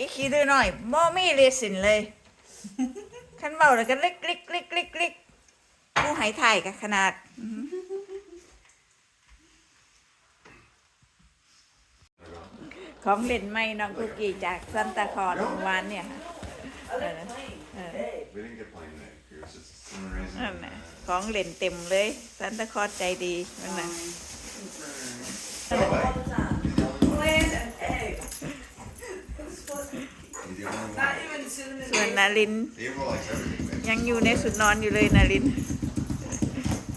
อ้ยอีกทีดูหน่อยบ่มีเลยสินเลยคันเบาแล้วก็เล็กเล็กเล็กเล็กเล็กผู้หายถ่ายกับขนาดอื้อหือของเล่นใหม่น้องคุกกี้จากซันตาคลอร์เมื่อวานเนี่ยค่ะเออเออ We didn't get plain egg. It was just some reason. นั่นน่ะของเล่นเต็มเลยซันตาคลอร์ใจดีนั่นน่ะ ส่วนนาริน Ava likes everything. babe. ยังอยู่ในสุดนอนอยู่เลยนาริน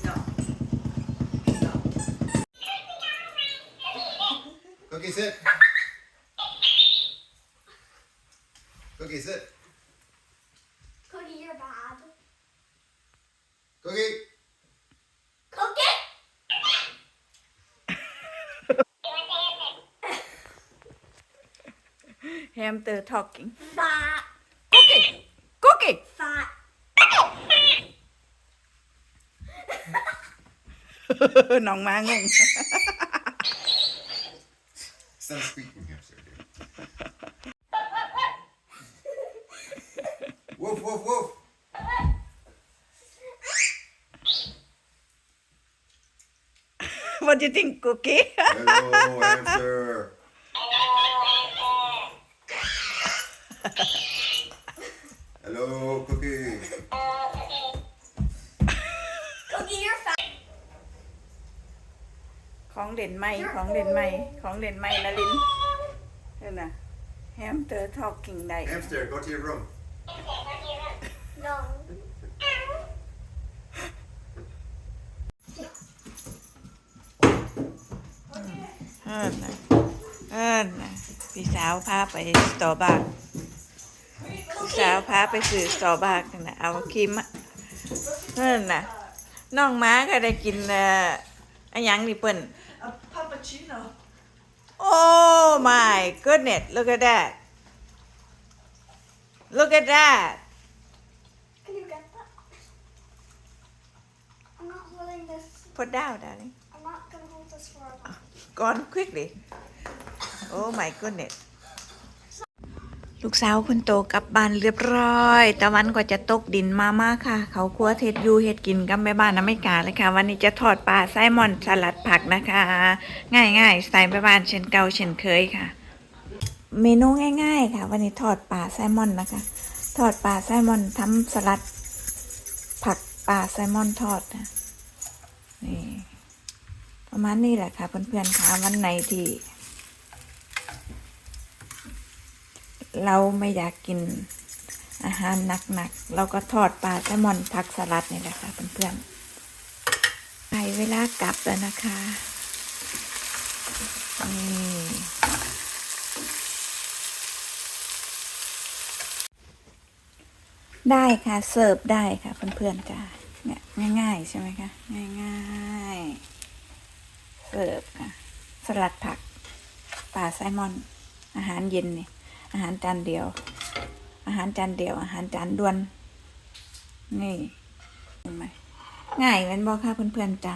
No. No. Cookie, sit. Cookie, sit. Cookie, you're bad. Cookie. Cookie! hamster talking Fat. น้องมางง Stop speaking hamster, dude. woof, woof, woof. what do you think cookie Hello, hamster. Hello, Cookie. Cookie, เด่นใหม่ของเด่นใหม่ของเด่นใหม่นารินนั่นน่ะ hamster talking ได้ Hamster, go to your room. No. เอิ้นน่ะเอิ้นน่ะพี่สาวพาไปสตอบัคพี่สาวพาไปซื้อสตอบัคนั่นน่ะเอาครีมอะเอิ้นน่ะน้องม้าก็ได้กินเอ่ออะหยังนี่เปิ้น A puppuccino. Oh my goodness, look at that. Look at that. Can you get that? I'm not holding this. Put down, darling. I'm not gonna hold this for a while. Gone quickly. Oh my goodness. ลูกสาวคุณโตกลับบ้านเรียบร้อย ตะวันก็จะตกดินมามาค่ะ เขาครัวเทศยูเฮ็ดกินกับแม่บ้านอเมริกาเลยค่ะ วันนี้จะทอดปลาไซมอนสลัดผักนะคะ ง่ายๆสไตล์แม่บ้านเช่นเก่าเช่นเคยค่ะ เมนูง่าย ๆ ค่ะ วันนี้ทอดปลาไซมอนนะคะ ทอดปลาไซมอนทำสลัด ผักปลาไซมอนทอดนะนี่ประมาณนี้แหละค่ะเพื่อนๆค่ะวันไหนที่ เราไม่อยากกินอาหารหนักๆ เราก็ทอดปลาแซลมอนผักสลัดนี่แหละค่ะเพื่อนๆไปเวลากลับแล้วนะคะนี่ได้ค่ะเสิร์ฟได้ค่ะเพื่อนๆจ้าเนี่ยง่าย ๆ ใช่ไหมคะง่ายๆเสิร์ฟค่ะ สลัดผักปลาไซลมอน อาหารเย็นนี่ อาหารจานเดียว อาหารจานเดียว อาหารจานด่วน นี่เห็นไหมง่ายแมันบอกค่ะเพื่อนๆจ้า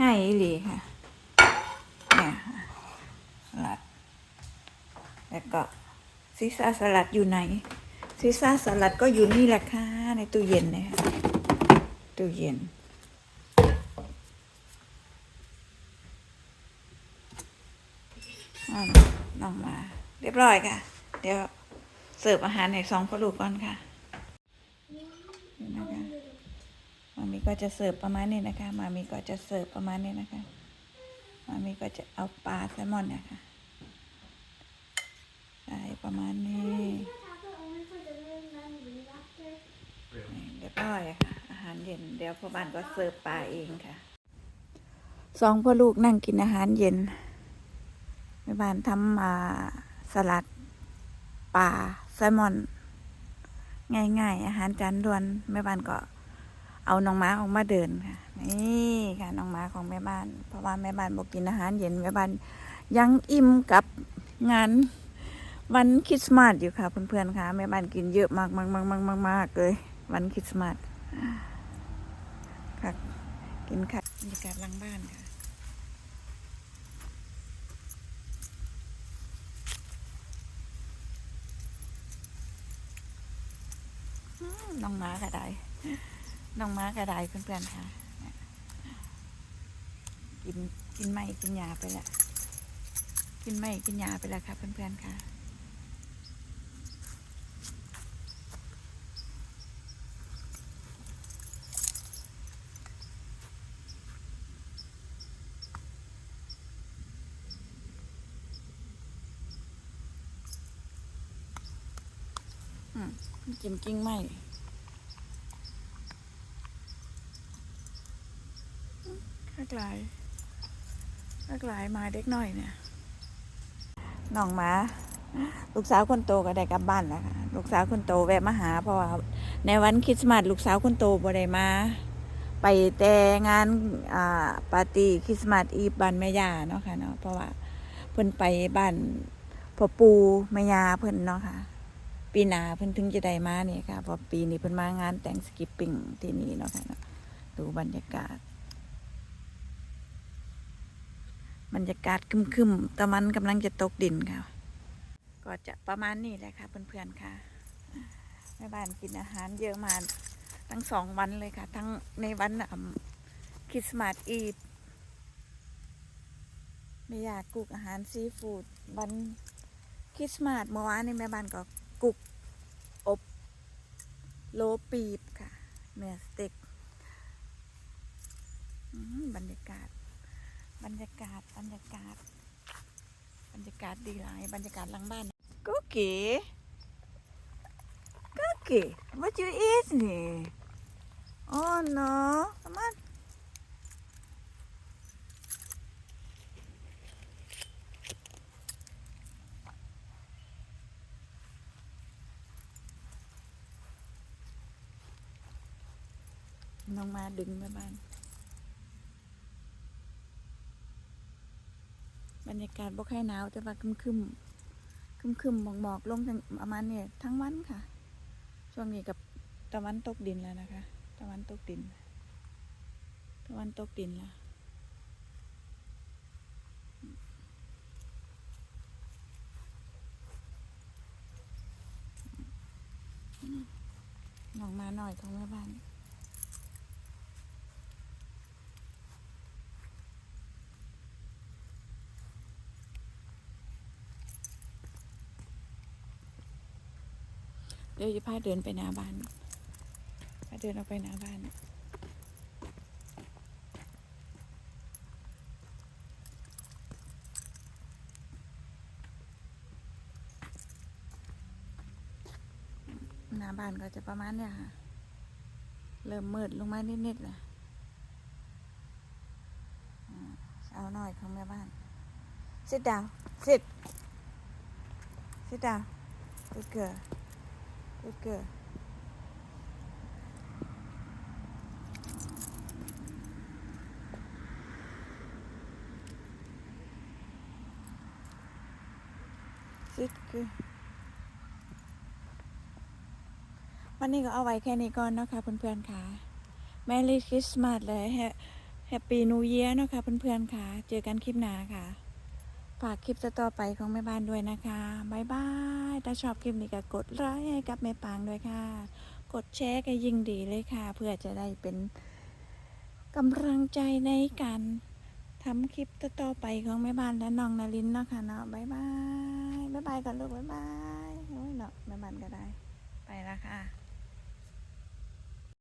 ง่ายอีหลีค่ะเนี่ยสลัด แล้วก็ซีซ่าสลัดอยู่ไหนซีซ่าสลัดก็อยู่นี่แหละค่ะ ในตู้เย็นเนยคะตู้เย็นน้องมา รียบร้อยค่ะ เดี๋ยวเสิร์ฟอาหารให้สองพ่อลูกก่อนค่ะนะคะมามีก็จะเสิร์ฟประมาณนี้นะคะ มามีก็จะเสิร์ฟประมาณนี้นะคะ มามีก็จะเอาปลาแซลมอนเนี่ยค่ะใส่ประมาณนี้ Have it only for dinner and then leave after. นี่เรียบร้อยค่ะ อาหารเย็น เดี๋ยวพ่อบ้านก็เสิร์ฟปลาเองค่ะสองพ่อลูกนั่งกินอาหารเย็นแม่บ้านทำมา สลัดปลาแซลมอน ง่ายๆ อาหารจานด่วนแม่บ้านก็เอาน้องม้าออกมาเดินค่ะนี่ค่ะน้องม้าของแม่บ้าน เพราะว่าแม่บ้านบอกกินอาหารเย็นแม่บ้านยังอิ่มกับงานวันคริสต์มาสอยู่ค่ะ เพื่อนๆค่ะแม่บ้านกินเยอะมากมากมากมากมากมากเลย วันคริสต์มาสค่ะกินค่ะบรรยากาศหลังบ้านค่ะ น้องม้าก็ได้น้องม้าก็ได้เพื่อนๆค่ะ กินกินไม่กินยาไปล้วกินไม่กินยาไปล้วค่ะเพื่อนๆค่ะอืมกินกิ้งไม่างหลายข้างหลายมาเด็กน้อยเนี่ยน้องหมา ลูกสาวคนโตก็ได้กลับบ้านแล้วค่ะลูกสาวคนโตแวะมาหา เพราะว่าในวันคริสต์มาสลูกสาวคนโตบ่ได้มา ไปแต่งานอ่าปาร์ตี้คริสต์มาสอีฟบ้านแม่ย่าเนาะค่ะเนาะเพราะว่าเพิ่นไปบ้านพ่อปูแม่ย่าเพิ่นเนาะค่ะ ปีหน้าเพิ่นถึงจะได้มาเนี่ยค่ะเพราะปีนี้เพิ่นมางานแต่งสกิปปิ้งที่นี่เนาะค่ะเนาะดูบรรยากาศ บรรยากาศคึมๆตะมันกำลังจะตกดินค่ะ ก็จะประมาณนี้แหละค่ะเพื่อนๆค่ะแม่บ้านกินอาหารเยอะมากทั้งสองวันเลยค่ะ ทั้งในวันคริสต์มาสอีฟไม่อยากกุกอาหารซีฟู้ดวันคริสต์มาสเมื่อวานนี้แม่บ้านก็กุกอบโลปีบค่ะ เนื้อสเต็กบรรยากาศ บรรยากาศบรรยากาศ บรรยากาศดีหลายบรรยากาศหลังบ้านกุ๊กกี้กุ๊กกี้ what you eat นี่ oh no come on น้องมาดึงแม่ บรรยากาศบ่ค่อยหนาวแต่ว่าคึมคึมคึมคึมๆหมอกลงทั้งประมาณเนี่ยทั้งวันค่ะ ช่วงนี้กับตะวันตกดินแล้วนะคะ ตะวันตกดิน ตะวันตกดินแล้วน้องมาหน่อยของแม่บ้าน เดี๋ยวจะพาเดินไปหน้าบ้านพาเดินออกไปหน้าบ้านหน้าบ้านก็จะประมาณเนี้ยค่ะ เริ่มมืดลงมานิดๆแหละเอาหน่อยของแม่บ้าน sit down sit sit down good girl good girl ซิดคือวันนี้ก็เอาไว้แค่นี้ก่อนนะคะเพื่อนๆค่ะ Merry Christmas เลย Happy New Year นะคะเพื่อนๆค่ะ เจอกันคลิปหน้าค่ะ ฝากคลิปต่อไปของแม่บ้านด้วยนะคะบายบาย ถ้าชอบคลิปนี้ก็กดไลค์ให้กับแม่ปางด้วยค่ะ กดแชร์ก็ยิ่งดีเลยค่ะ เพื่อจะได้เป็นกำลังใจในการทำคลิปต่อไปของแม่บ้านและน้องนารินเนาะค่ะเนาะบ๊ายบายบ๊ายบายกันลูกบ๊ายบายโอ้ยเนาะแม่บ้านก็ได้ ไปล้วค่ะ